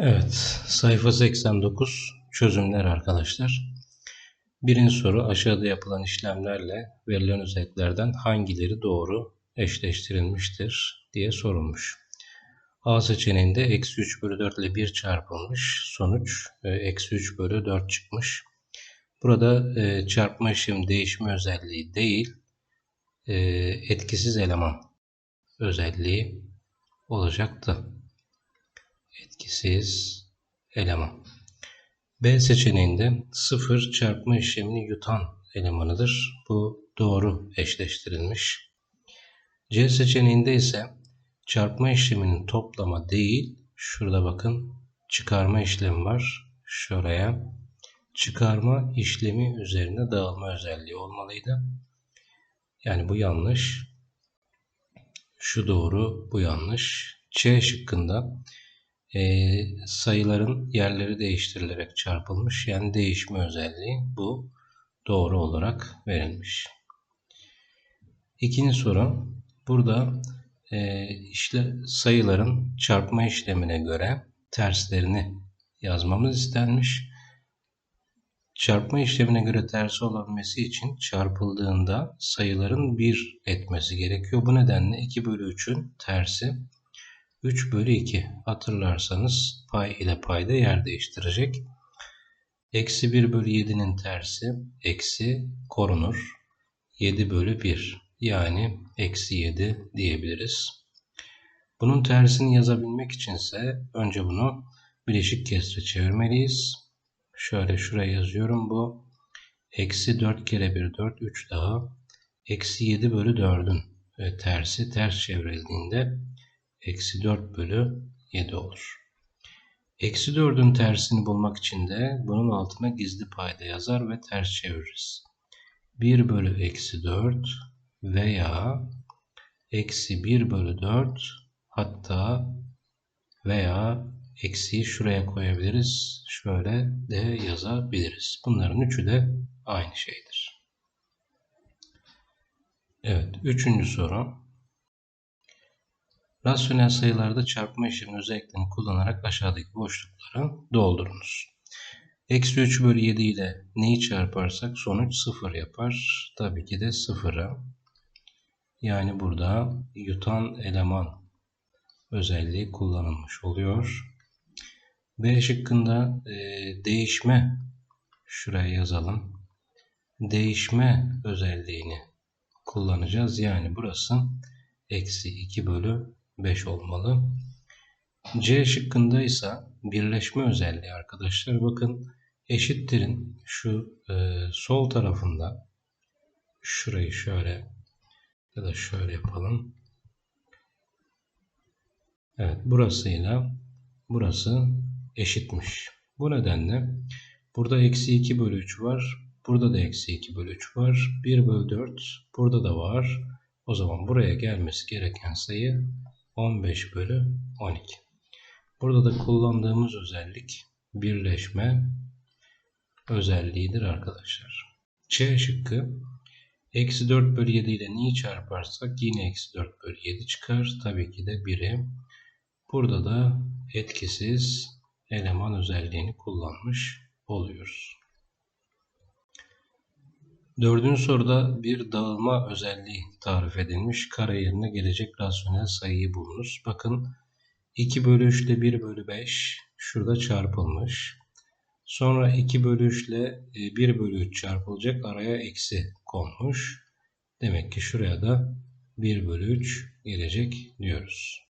Evet, sayfa 89 çözümler arkadaşlar. Birinci soru aşağıda yapılan işlemlerle verilen özelliklerden hangileri doğru eşleştirilmiştir diye sorulmuş. A seçeneğinde eksi 3 bölü 4 ile 1 çarpılmış. Sonuç e, eksi 3 bölü 4 çıkmış. Burada e, çarpma işlemi değişme özelliği değil, e, etkisiz eleman özelliği olacaktı etkisiz eleman. B seçeneğinde 0 çarpma işlemini yutan elemanıdır. Bu doğru eşleştirilmiş. C seçeneğinde ise çarpma işleminin toplama değil, şurada bakın çıkarma işlemi var. Şuraya çıkarma işlemi üzerine dağılma özelliği olmalıydı. Yani bu yanlış. Şu doğru, bu yanlış. C şıkkında e, sayıların yerleri değiştirilerek çarpılmış. Yani değişme özelliği bu doğru olarak verilmiş. İkinci soru. Burada e, işle, sayıların çarpma işlemine göre terslerini yazmamız istenmiş. Çarpma işlemine göre tersi olabilmesi için çarpıldığında sayıların 1 etmesi gerekiyor. Bu nedenle 2 bölü 3'ün tersi 3 bölü 2 hatırlarsanız pay ile payda yer değiştirecek. Eksi 1 bölü 7'nin tersi eksi korunur. 7 bölü 1 yani eksi 7 diyebiliriz. Bunun tersini yazabilmek içinse önce bunu bileşik kesre çevirmeliyiz. Şöyle şuraya yazıyorum bu. Eksi 4 kere 1 4 3 daha. Eksi 7 bölü 4'ün tersi ters çevrildiğinde eksi 4 bölü 7 olur. Eksi 4'ün tersini bulmak için de bunun altına gizli payda yazar ve ters çeviririz. 1 bölü eksi 4 veya eksi 1 bölü 4 hatta veya eksiyi şuraya koyabiliriz. Şöyle de yazabiliriz. Bunların üçü de aynı şeydir. Evet, üçüncü soru. Rasyonel sayılarda çarpma işleminin özelliklerini kullanarak aşağıdaki boşlukları doldurunuz. Eksi 3 bölü 7 ile neyi çarparsak sonuç 0 yapar. Tabii ki de 0'a. Yani burada yutan eleman özelliği kullanılmış oluyor. B şıkkında e, değişme şuraya yazalım. Değişme özelliğini kullanacağız. Yani burası eksi 2 bölü 5 olmalı. C şıkkında ise birleşme özelliği arkadaşlar. Bakın eşittirin şu e, sol tarafında şurayı şöyle ya da şöyle yapalım. Evet burasıyla burası eşitmiş. Bu nedenle burada eksi 2 bölü 3 var. Burada da eksi 2 bölü 3 var. 1 bölü 4 burada da var. O zaman buraya gelmesi gereken sayı 15 bölü 12. Burada da kullandığımız özellik birleşme özelliğidir arkadaşlar. C şıkkı eksi 4 bölü 7 ile neyi çarparsak yine eksi 4 bölü 7 çıkar. Tabii ki de 1'i. Burada da etkisiz eleman özelliğini kullanmış oluyoruz. Dördüncü soruda bir dağılma özelliği tarif edilmiş. Kare yerine gelecek rasyonel sayıyı bulunuz. Bakın 2 bölü 3 ile 1 bölü 5 şurada çarpılmış. Sonra 2 bölü 3 ile 1 e, bölü 3 çarpılacak. Araya eksi konmuş. Demek ki şuraya da 1 bölü 3 gelecek diyoruz.